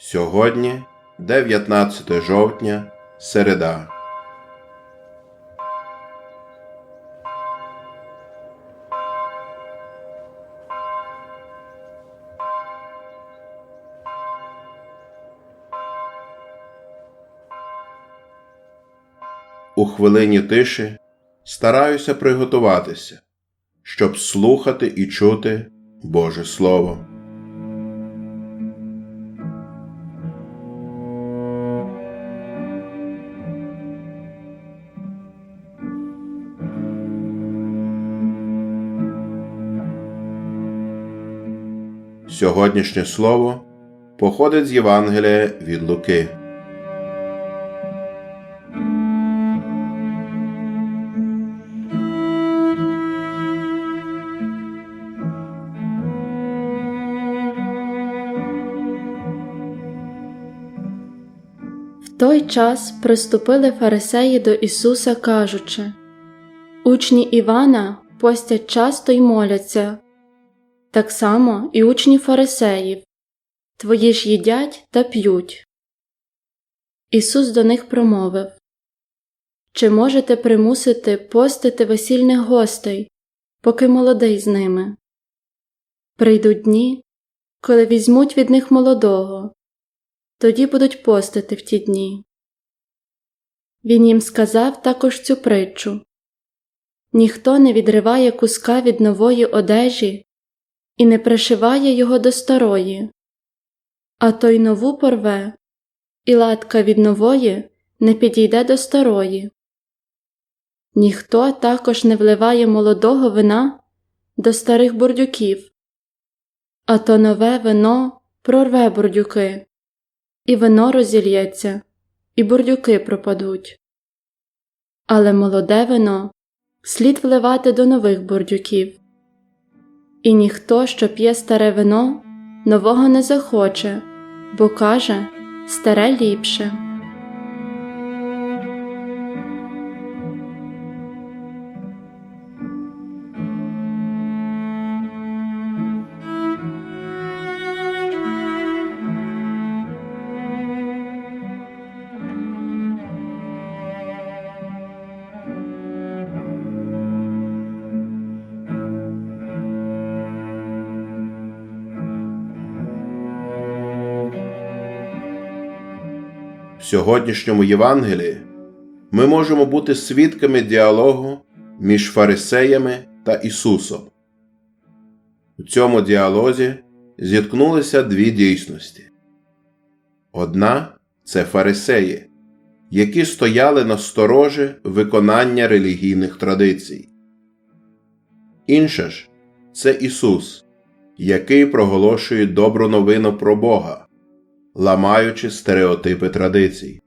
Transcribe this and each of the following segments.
Сьогодні 19 жовтня, середа. У хвилині тиші стараюся приготуватися, щоб слухати і чути Боже Слово. Сьогоднішнє слово походить з Євангелія від Луки. В той час приступили фарисеї до Ісуса, кажучи Учні Івана постять часто й моляться, так само і учні фарисеїв, твої ж їдять та п'ють. Ісус до них промовив Чи можете примусити постити весільних гостей, поки молодий з ними? Прийдуть дні, коли візьмуть від них молодого тоді будуть постити в ті дні. Він їм сказав також цю притчу ніхто не відриває куска від нової одежі і не пришиває його до старої, а той нову порве, і латка від нової не підійде до старої. Ніхто також не вливає молодого вина до старих бурдюків, а то нове вино прорве бурдюки і вино розільється, і бурдюки пропадуть. Але молоде вино слід вливати до нових бурдюків. І ніхто, що п'є старе вино, нового не захоче, бо каже старе ліпше. Сьогоднішньому Євангелії ми можемо бути свідками діалогу між фарисеями та Ісусом. У цьому діалозі зіткнулися дві дійсності. Одна це фарисеї, які стояли на сторожі виконання релігійних традицій. Інша ж це Ісус, який проголошує добру новину про Бога ламаючи стереотипи традицій.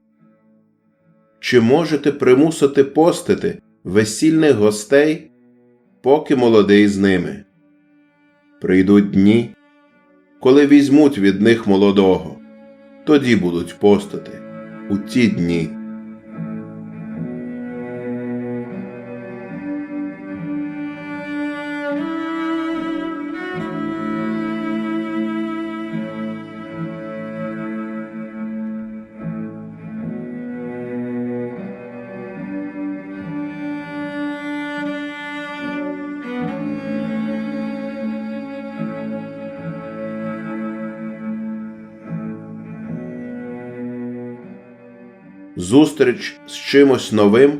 Чи можете примусити постити весільних гостей, поки молодий з ними? Прийдуть дні, коли візьмуть від них молодого, тоді будуть постити у ті дні. Зустріч з чимось новим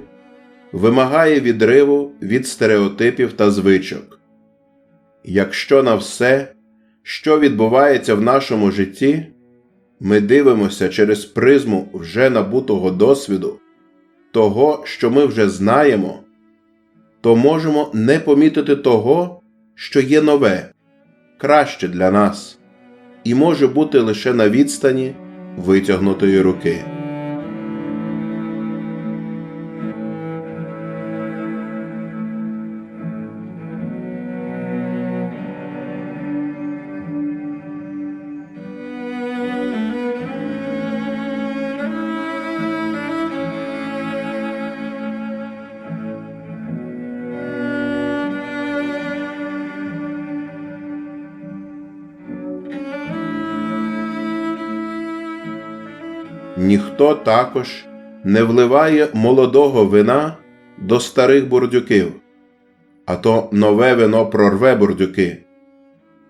вимагає відриву від стереотипів та звичок. Якщо на все, що відбувається в нашому житті, ми дивимося через призму вже набутого досвіду, того, що ми вже знаємо, то можемо не помітити того, що є нове, краще для нас, і може бути лише на відстані витягнутої руки. Ніхто також не вливає молодого вина до старих бурдюків, а то нове вино прорве бурдюки,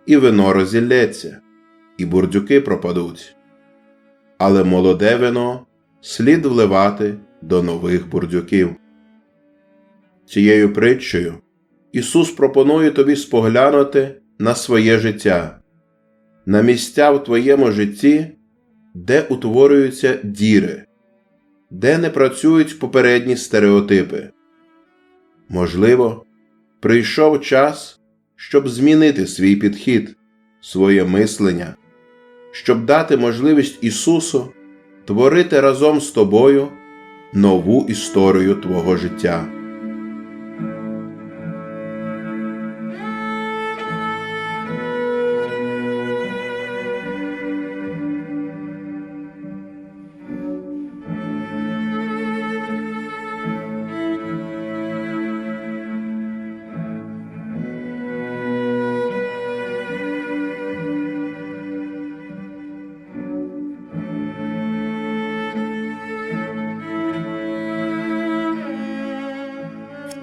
і вино розілється, і бурдюки пропадуть. Але молоде вино слід вливати до нових бурдюків. Цією притчею Ісус пропонує тобі споглянути на своє життя, на місця в твоєму житті, де утворюються діри, де не працюють попередні стереотипи. Можливо, прийшов час, щоб змінити свій підхід, своє мислення, щоб дати можливість Ісусу творити разом з тобою нову історію твого життя.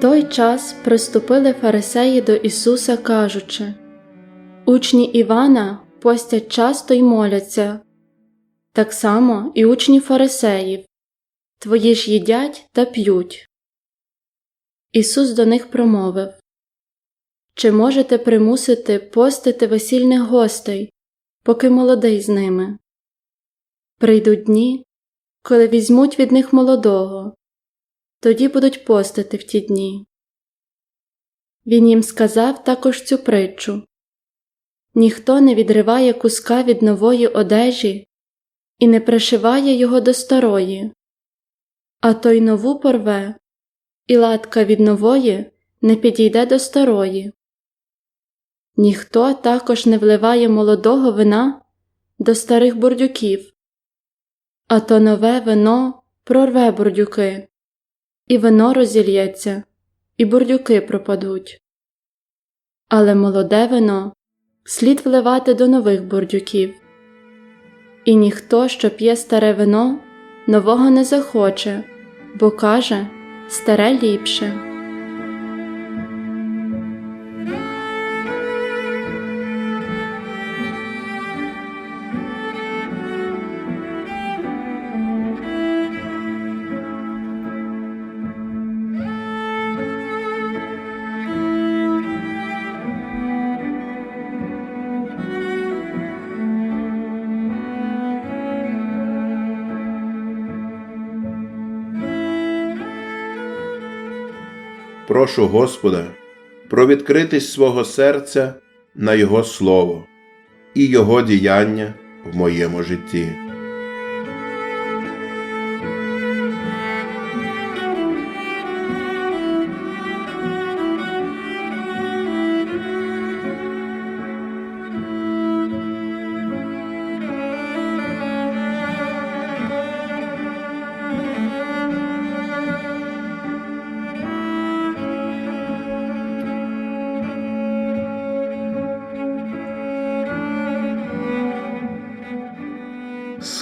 Той час приступили фарисеї до Ісуса, кажучи Учні Івана постять часто й моляться, так само і учні фарисеїв, твої ж їдять та п'ють. Ісус до них промовив Чи можете примусити постити весільних гостей, поки молодий з ними? Прийдуть дні, коли візьмуть від них молодого тоді будуть постити в ті дні. Він їм сказав також цю притчу Ніхто не відриває куска від нової одежі і не пришиває його до старої, а той нову порве, і латка від нової не підійде до старої. Ніхто також не вливає молодого вина до старих бурдюків, а то нове вино прорве бурдюки і вино розільється, і бурдюки пропадуть. Але молоде вино слід вливати до нових бурдюків. І ніхто, що п'є старе вино, нового не захоче, бо каже старе ліпше. Прошу Господа про відкритість свого серця на Його Слово і Його діяння в моєму житті.